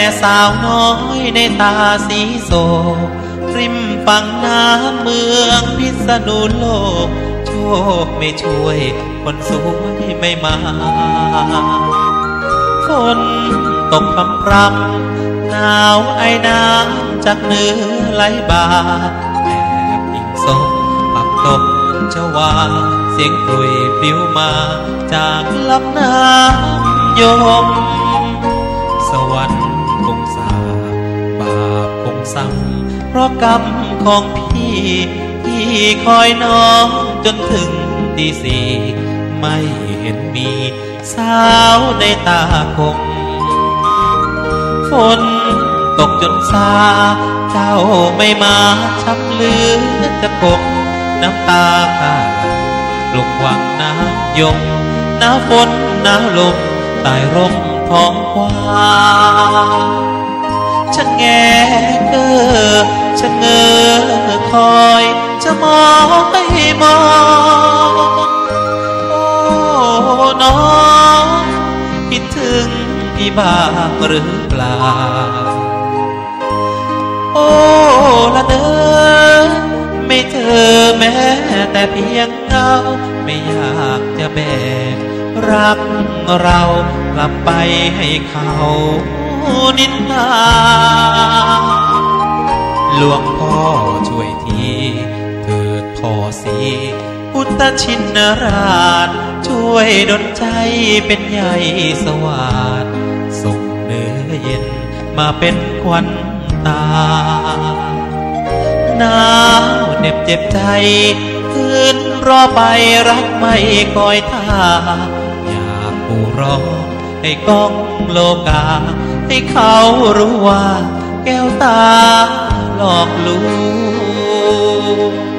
แม่สาวน้อยในตาสีโศกริมฝั่งน้ำเมืองพิษณุโลก โชคไม่ช่วย คนสวยไม่มา ฝนตกพรำพรำหนาวไอน้ำจากเนื้อไหลบ่าแอบอิงศพปักตกเจ้าวา เสียงกลุยปลิวมาจากลำน้ำยมสวรรค์ ปคงเพราะกรรมของพี่ที่คอยน้องจนถึงตีสี่ไม่เห็นมีสาวในตาคงฝนตกจนซา เจ้าไม่มาช้ำเหลือจะกกน้ำตาข้าหลังปลุกหวังน้ำยมหน้าฝนหน้าลมใต้ร่มท้องกว้าง ฉันแงเกอฉันเงอคอยจะมองให้มอง โอ้น้องคิดถึงพี่บ้างหรือเปล่า โอ้ละเนอไม่เจอแม้แต่เพียงเงาไม่อยากจะแบกรักเรากลับไปให้เขา นินทาหลวงพ่อช่วยทีเถิดพอสีพุทธชินราช ช่วยดลใจเป็นใหญ่สวัสดส่งเนื้อเย็นมาเป็นควันตาหนาวเหน็บเจ็บใจคืนรอไปรักไม่คอยท่าอยากปูร้องให้ก้องโลกา ให้เขารู้ว่า แก้วตาหลอกลวง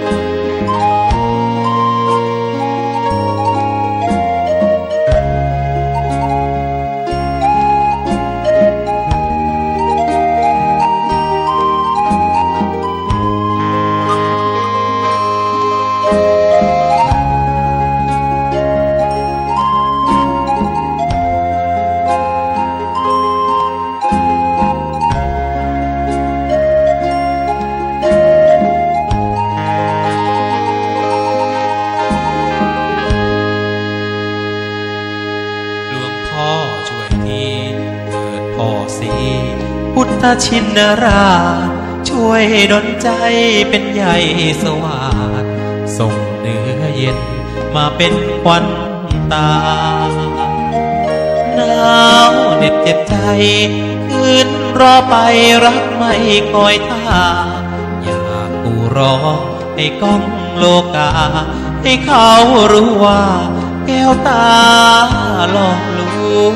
สีพุทธชินราช ช่วยดลใจเป็นใหญ่สวัสดส่งเนื้อเย็นมาเป็นควันตาหนาวเหน็บเจ็บใจ คืนรอไปรักไม่คอยท่าอยากกูร้องให้ก้องโลกา ให้เขารู้ว่าแก้วตาหลอกลวง